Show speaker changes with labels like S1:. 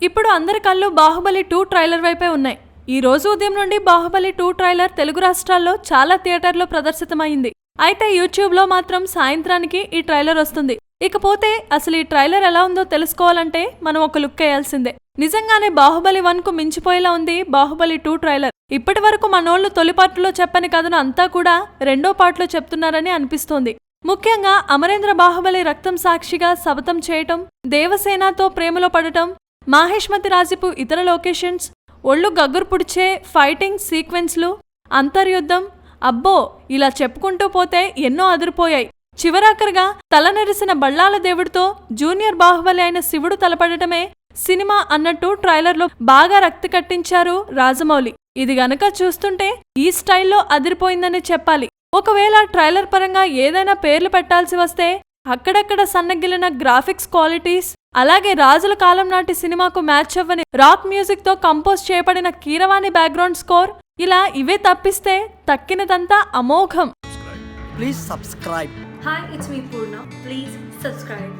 S1: ఇప్పుడు అందరి కళ్ళు బాహుబలి టూ ట్రైలర్ వైపే ఉన్నాయి. ఈ రోజు ఉదయం నుండి బాహుబలి టూ ట్రైలర్ తెలుగు రాష్ట్రాల్లో చాలా థియేటర్లో ప్రదర్శితమైంది అయితే యూట్యూబ్లో మాత్రం సాయంత్రానికి ఈ ట్రైలర్ వస్తుంది. ఇకపోతే అసలు ఈ ట్రైలర్ ఎలా ఉందో తెలుసుకోవాలంటే మనం ఒక లుక్ వేయాల్సిందే. నిజంగానే బాహుబలి వన్కు మించిపోయేలా ఉంది బాహుబలి టూ ట్రైలర్. ఇప్పటి వరకు మనోళ్ళు తొలి పార్టులో చెప్పని కథను అంతా కూడా రెండో పార్ట్లో చెప్తున్నారని అనిపిస్తోంది. ముఖ్యంగా అమరేంద్ర బాహుబలి రక్తం సాక్షిగా శబతం చేయటం దేవసేనతో ప్రేమలో పడటం మాహేష్మతి రాజుపు ఇతర లొకేషన్స్ ఒళ్ళు గగ్గురు పుడిచే ఫైటింగ్ సీక్వెన్స్లు అంతర్యుద్ధం. అబ్బో ఇలా చెప్పుకుంటూ పోతే ఎన్నో అదిరిపోయాయి. చివరాఖరిగా తలనెరిసిన బళ్ళాల దేవుడితో జూనియర్ బాహుబలి అయిన శివుడు తలపడటమే సినిమా అన్నట్టు ట్రైలర్లో బాగా రక్తి కట్టించారు రాజమౌళి. ఇది గనక చూస్తుంటే ఈ స్టైల్లో అదిరిపోయిందని చెప్పాలి. ఒకవేళ ట్రైలర్ పరంగా ఏదైనా పేర్లు పెట్టాల్సి వస్తే అక్కడక్కడ సన్నగిలిన గ్రాఫిక్స్ క్వాలిటీస్ అలాగే రాజుల కాలం నాటి సినిమాకు మ్యాచ్ అవ్వని రాక్ మ్యూజిక్తో కంపోజ్ చేయబడిన కీరవాణి బ్యాక్గ్రౌండ్ స్కోర్ ఇలా ఇవే తప్పిస్తే తక్కినదంతా అమోఘం
S2: Please subscribe.
S3: Hi, it's me Purna. Please subscribe.